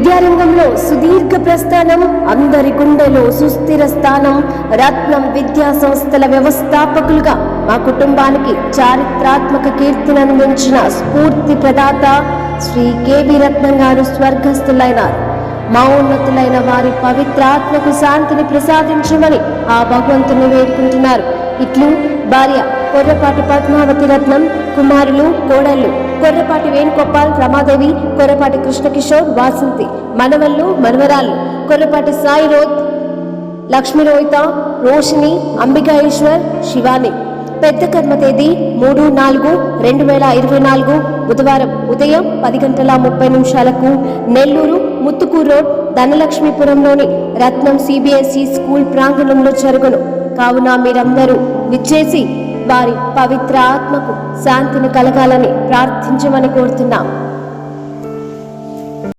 విద్యారంగంలో సుదీర్ఘ ప్రస్థానం అందరి గుండెలో సుస్థిర స్థానం రత్నం విద్యా సంస్థల వ్యవస్థాపకులుగా మా కుటుంబానికి చారిత్రాత్మక కీర్తినందించిన స్ఫూర్తి ప్రదాత శ్రీ కేవి రత్నం గారు స్వర్గస్థులైనారు మౌన్నతులైన వారి పవిత్ర ఆత్మకు శాంతిని ప్రసాదించమని ఆ భగవంతుని వేడుకుంటున్నారు. ఇట్లు భార్య కొర్రపాటి పద్మావతి రత్నం కుమారులు కోడళ్ళు కొర్రపాటి వేణుగోపాల్ రమాదేవి కొర్రపాటి కృష్ణకిషోర్ వాసంతి మనవళ్ళు మనవరాళ్ళు కొర్రపాటి సాయి రోత్ లక్ష్మీ రోహిత రోషిని అంబికాయేశ్వర్ శివాని. పెద్ద కర్మ తేదీ మూడు నాలుగు రెండు వేల ఇరవై నాలుగు బుధవారం ఉదయం పది గంటల ముప్పై నిమిషాలకు నెల్లూరు ముత్తుకూరు రోడ్ ధనలక్ష్మీపురంలోని రత్నం సిబిఎస్ఈ స్కూల్ ప్రాంగణంలో జరుగును. కావున మీరందరూ విచ్చేసి వారి పవిత్ర ఆత్మకు శాంతిని కలగాలని ప్రార్థించమని కోరుతున్నాం.